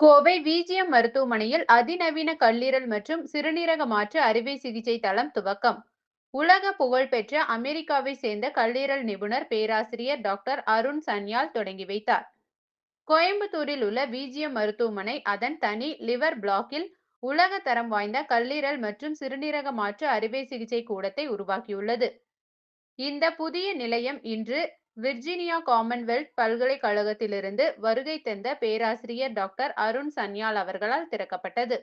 Kovai VGM மருத்துவமனையில் அதிநவீன கல்லீரல் மற்றும் சிறுநீரக மாற்று அறுவை சிகிச்சை தளம் துவக்கம். உலக புகழ்பெற்ற அமெரிக்காவை சேர்ந்த கல்லீரல் நிபுணர் பேராசிரியர் டாக்டர் அருண் சன்யால் தொடங்கி வைத்தார். கோயம்புத்தூரில் உள்ள விஜிஎம் மருத்துவமனை அதன் தனி லிவர் பிளாக்கில் உலக தரம் வாய்ந்த கல்லீரல் மற்றும் சிறுநீரக மாற்று அறுவை சிகிச்சை கூடத்தை உருவாக்கியுள்ளது. இந்த புதிய நிலையம் இன்று விர்ஜீனியா காமன்வெல்த் பல்கலைக்கழகத்திலிருந்து வருகை தந்த பேராசிரியர் டாக்டர் அருண் சன்யால் அவர்களால் திறக்கப்பட்டது.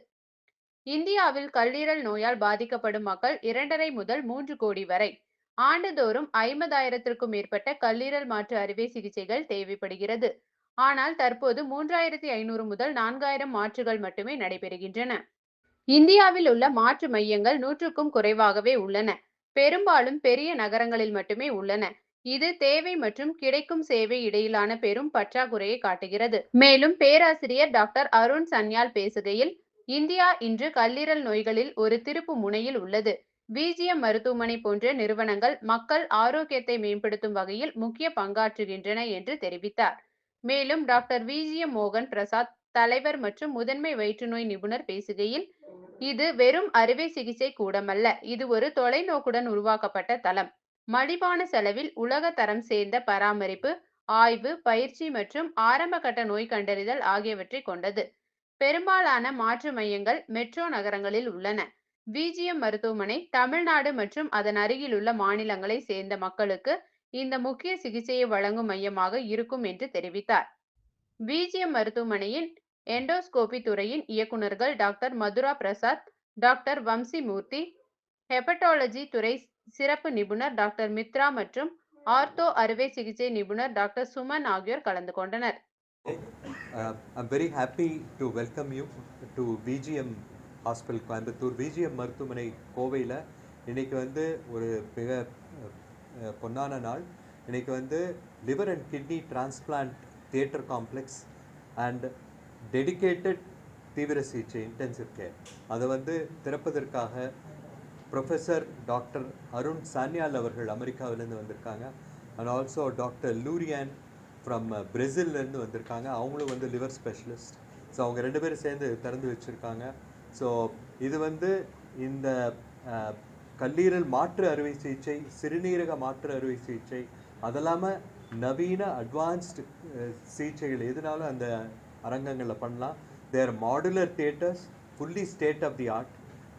இந்தியாவில் கல்லீரல் நோயால் பாதிக்கப்படும் மக்கள் இரண்டரை முதல் மூன்று கோடி வரை. ஆண்டுதோறும் ஐம்பதாயிரத்திற்கும் மேற்பட்ட கல்லீரல் மாற்று அறுவை சிகிச்சைகள் தேவைப்படுகிறது. ஆனால் தற்போது மூன்றாயிரத்தி ஐநூறு முதல் நான்காயிரம் மாற்றுகள் மட்டுமே நடைபெறுகின்றன. இந்தியாவில் உள்ள மாற்று மையங்கள் நூற்றுக்கும் குறைவாகவே உள்ளன. பெரும்பாலும் பெரிய நகரங்களில் மட்டுமே உள்ளன. இது தேவை மற்றும் கிடைக்கும் சேவை இடையிலான பெரும் பற்றாக்குறையை காட்டுகிறது. மேலும் பேராசிரியர் டாக்டர் அருண் சன்யால் பேசுகையில் இந்தியா இன்று கல்லீரல் நோய்களில் ஒரு திருப்பு முனையில் உள்ளது. விஜிஎம் மருத்துவமனை போன்ற நிறுவனங்கள் மக்கள் ஆரோக்கியத்தை மேம்படுத்தும் வகையில் முக்கிய பங்காற்றுகின்றன என்று தெரிவித்தார். மேலும் டாக்டர் விஜிஎம் மோகன் பிரசாத் தலைவர் மற்றும் முதன்மை வயிற்றுநோய் நிபுணர் பேசுகையில் இது வெறும் அறுவை சிகிச்சை கூடமல்ல இது ஒரு தொலைநோக்குடன் உருவாக்கப்பட்ட தளம். மலிவான செலவில் உலக தரம் சேர்ந்த பராமரிப்பு ஆய்வு பயிற்சி மற்றும் ஆரம்ப கட்ட நோய் கண்டறிதல் ஆகியவற்றை கொண்டது. பெரும்பாலான மாற்று மையங்கள் மெட்ரோ நகரங்களில் உள்ளன. விஜிஎம் மருத்துவமனை தமிழ்நாடு மற்றும் அதன் அருகிலுள்ள மாநிலங்களை சேர்ந்த மக்களுக்கு இந்த முக்கிய சிகிச்சையை வழங்கும் மையமாக இருக்கும் என்று தெரிவித்தார். விஜிஎம் மருத்துவமனையின் எண்டோஸ்கோபி துறையின் இயக்குநர்கள் doctor Madhura Prasad doctor Vamsi Murthy hepatology துறை சிறப்பு நிபுணர் டாக்டர் மித்ரா மற்றும் ஆர்த்தோ அறுவை சிகிச்சை நிபுணர் டாக்டர் சுமன் ஆகியோர் கலந்து கொண்டனர். I'm very happy to welcome you to VGM hospital Coimbatore VGM மருத்துவமனை கோவையில் இன்றைக்கி வந்து ஒரு மிக uh, uh, பொன்னான நாள். இன்றைக்கி வந்து liver and kidney transplant theatre complex and dedicated தீவிர சிகிச்சை இன்டென்சிவ் கேர் அதை வந்து திறப்பதற்காக ப்ரொஃபஸர் டாக்டர் அருண் சான்யால் அவர்கள் அமெரிக்காவிலேருந்து வந்திருக்காங்க. And also doctor Lurian from பிரேசில்லேருந்து வந்திருக்காங்க. அவங்களும் வந்து லிவர் ஸ்பெஷலிஸ்ட் ஸோ அவங்க ரெண்டு பேரும் சேர்ந்து திறந்து வச்சுருக்காங்க. ஸோ இது வந்து இந்த uh, கல்லீரல் மாற்று அறுவை சிகிச்சை சிறுநீரக மாற்று அறுவை சிகிச்சை அதெல்லாமல் நவீன அட்வான்ஸ்டு uh, சிகிச்சைகள் எதுனாலும் அந்த அரங்கங்களில் பண்ணலாம். There modular theatres fully state of the art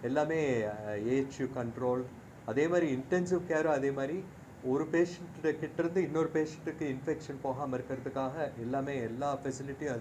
எல்லாமே uh, ஏஹெச்யூ கண்ட்ரோல் அதே மாதிரி இன்டென்சிவ் கேரும் அதே மாதிரி ஒரு பேஷண்ட் கிட்ட இருந்து இன்னொரு பேஷண்ட்டுக்கு இன்ஃபெக்ஷன் போகாமல் இருக்கிறதுக்காக எல்லாமே எல்லா ஃபெசிலிட்டியும் அது